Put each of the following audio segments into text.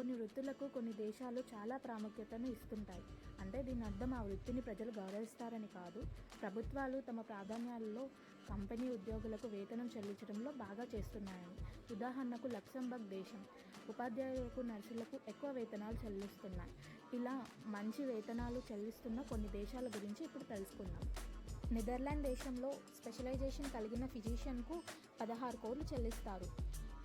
కొన్ని వృత్తులకు కొన్ని దేశాలు చాలా ప్రాముఖ్యతను ఇస్తుంటాయి. అంటే దీని అర్థం ఆ వృత్తిని ప్రజలు గౌరవిస్తారని కాదు. ప్రభుత్వాలు తమ ప్రాధాన్యాలలో కంపెనీ ఉద్యోగులకు వేతనం చెల్లించడంలో బాగా చేస్తున్నాయని. ఉదాహరణకు లక్సంబర్గ్ దేశం. ఉపాధ్యాయులకు నర్సులకు ఎక్కువ వేతనాలు చెల్లిస్తున్నాయి. ఇలా మంచి వేతనాలు చెల్లిస్తున్న కొన్ని దేశాల గురించి ఇప్పుడు తెలుసుకుందాం. నెదర్లాండ్ దేశంలో స్పెషలైజేషన్ కలిగిన ఫిజిషియన్కు పదహారు కోట్లు చెల్లిస్తారు.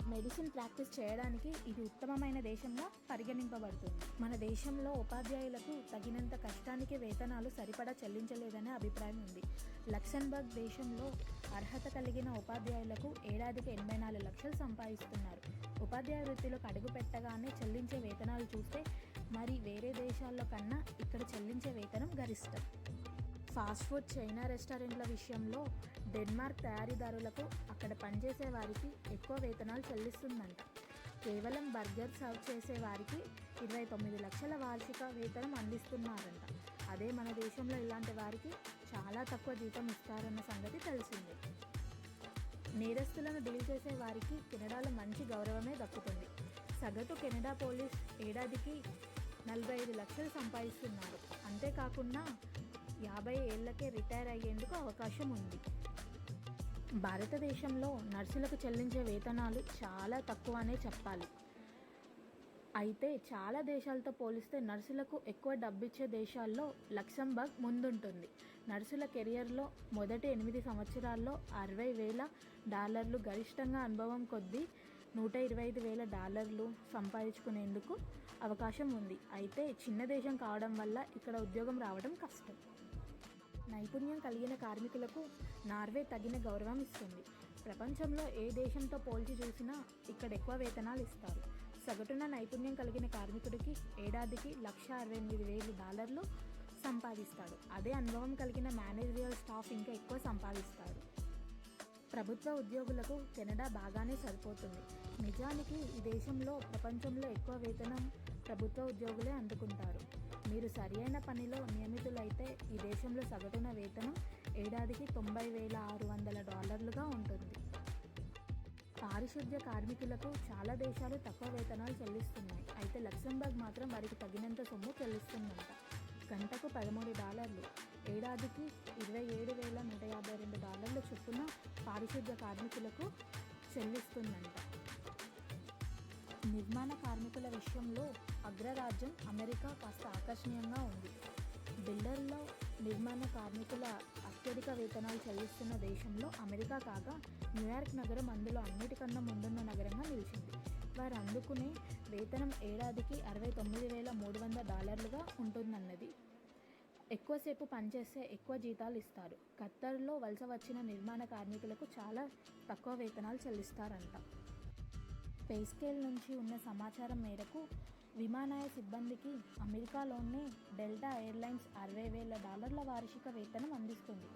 మెడిసిన్ ప్రాక్టీస్ చేయడానికి ఇది ఉత్తమమైన దేశంగా పరిగణింపబడుతుంది. మన దేశంలో ఉపాధ్యాయులకు తగినంత కష్టానికి వేతనాలు సరిపడా చెల్లించలేదనే అభిప్రాయం ఉంది. లక్సెంబర్గ్ దేశంలో అర్హత కలిగిన ఉపాధ్యాయులకు ఏడాదికి ఎనభై నాలుగు లక్షలు సంపాదిస్తున్నారు. ఉపాధ్యాయ వృత్తిలోకి అడుగు పెట్టగానే చెల్లించే వేతనాలు చూస్తే మరి వేరే దేశాల్లో కన్నా ఇక్కడ చెల్లించే వేతనం గరిష్టం. ఫాస్ట్ ఫుడ్ చైనా రెస్టారెంట్ల విషయంలో డెన్మార్క్ తయారీదారులకు అక్కడ పనిచేసే వారికి ఎక్కువ వేతనాలు చెల్లిస్తుందంట. కేవలం బర్గర్ సర్వ్ చేసే వారికి ఇరవై తొమ్మిది లక్షల వార్షిక వేతనం అందిస్తున్నారంట. అదే మన దేశంలో ఇలాంటి వారికి చాలా తక్కువ జీతం ఇస్తారన్న సంగతి తెలిసిందే. నేరస్తులను డీల్ చేసే వారికి కెనడాలో మంచి గౌరవమే దక్కుతుంది. సగటు కెనడా పోలీస్ ఏడాదికి నలభై ఐదు లక్షలు సంపాదిస్తున్నారు. అంతేకాకుండా యాభై ఏళ్ళకే రిటైర్ అయ్యేందుకు అవకాశం ఉంది. భారతదేశంలో నర్సులకు చెల్లించే వేతనాలు చాలా తక్కువ అనే చెప్పాలి. అయితే చాలా దేశాలతో పోలిస్తే నర్సులకు ఎక్కువ డబ్బిచ్చే దేశాల్లో లక్సంబర్గ్ ముందుంటుంది. నర్సుల కెరియర్లో మొదటి ఎనిమిది సంవత్సరాల్లో అరవై వేల డాలర్లు గరిష్టంగా అనుభవం కొద్దీ నూట ఇరవై ఐదు వేల డాలర్లు సంపాదించుకునేందుకు అవకాశం ఉంది. అయితే చిన్న దేశం కావడం వల్ల ఇక్కడ ఉద్యోగం రావడం కష్టం. నైపుణ్యం కలిగిన కార్మికులకు నార్వే తగిన గౌరవం ఇస్తుంది. ప్రపంచంలో ఏ దేశంతో పోల్చి చూసినా ఇక్కడ ఎక్కువ వేతనాలు ఇస్తారు. సగటున నైపుణ్యం కలిగిన కార్మికుడికి ఏడాదికి లక్ష అరవై ఎనిమిది వేలు డాలర్లు సంపాదిస్తాడు. అదే అనుభవం కలిగిన మేనేజరియల్ స్టాఫ్ ఇంకా ఎక్కువ సంపాదిస్తాడు. ప్రభుత్వ ఉద్యోగులకు కెనడా బాగానే సరిపోతుంది. నిజానికి ఈ దేశంలో ప్రపంచంలో ఎక్కువ వేతనం ప్రభుత్వ ఉద్యోగులే అందుకుంటారు. మీరు సరియైన పనిలో నియమితులైతే ఈ దేశంలో సగటున వేతనం ఏడాదికి తొంభై వేల ఆరు వందల డాలర్లుగా ఉంటుంది. పారిశుద్ధ్య కార్మికులకు చాలా దేశాలు తక్కువ వేతనాలు చెల్లిస్తున్నాయి. అయితే లక్సంబర్గ్ మాత్రం వారికి తగినంత సొమ్ము చెల్లిస్తుందంట. గంటకు పదమూడు డాలర్లు. ఏడాదికి ఇరవై ఏడు వేల నూట యాభై రెండు డాలర్ల చొప్పున పారిశుద్ధ్య కార్మికులకు చెల్లిస్తుందంట. నిర్మాణ కార్మికుల విషయంలో అగ్రరాజ్యం అమెరికా కాస్త ఆకర్షణీయంగా ఉంది. బిల్డర్లో నిర్మాణ కార్మికుల అత్యధిక వేతనాలు చెల్లిస్తున్న దేశంలో అమెరికా కాగా న్యూయార్క్ నగరం అందులో అన్నిటికన్నా ముందున్న నగరంగా నిలిచింది. వారు అందుకునే వేతనం ఏడాదికి అరవై తొమ్మిది వేల మూడు వందల డాలర్లుగా ఉంటుందన్నది. ఎక్కువసేపు పనిచేస్తే ఎక్కువ జీతాలు ఇస్తారు. ఖత్తర్లో వలస వచ్చిన నిర్మాణ కార్మికులకు చాలా తక్కువ వేతనాలు చెల్లిస్తారంట. పే స్కేల్ నుంచి ఉన్న సమాచారం మేరకు విమానాయ సిబ్బందికి అమెరికాలోనే డెల్టా ఎయిర్లైన్స్ అరవై వేల డాలర్ల వార్షిక వేతనం అందిస్తుంది.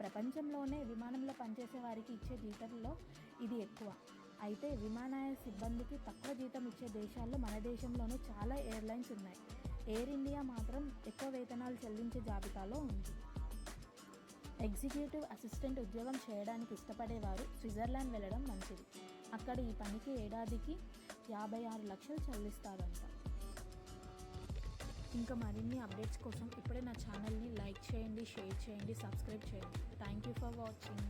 ప్రపంచంలోనే విమానంలో పనిచేసే వారికి ఇచ్చే జీతంలో ఇది ఎక్కువ. అయితే విమానాయ సిబ్బందికి తక్కువ జీతం ఇచ్చే దేశాల్లో మన దేశంలోనూ చాలా ఎయిర్లైన్స్ ఉన్నాయి. ఎయిర్ ఇండియా మాత్రం ఎక్కువ వేతనాలు చెల్లించే జాబితాలో ఉంది. ఎగ్జిక్యూటివ్ అసిస్టెంట్ ఉద్యోగం చేయడానికి ఇష్టపడేవారు స్విట్జర్లాండ్ వెళ్ళడం మంచిది. అక్కడ ఈ పనికి ఏడాదికి యాభై ఆరు లక్షలు చెల్లిస్తారంట. ఇంకా మరిన్ని అప్డేట్స్ కోసం ఇప్పుడే నా ఛానల్ని లైక్ చేయండి షేర్ చేయండి సబ్స్క్రైబ్ చేయండి. Thank you for watching.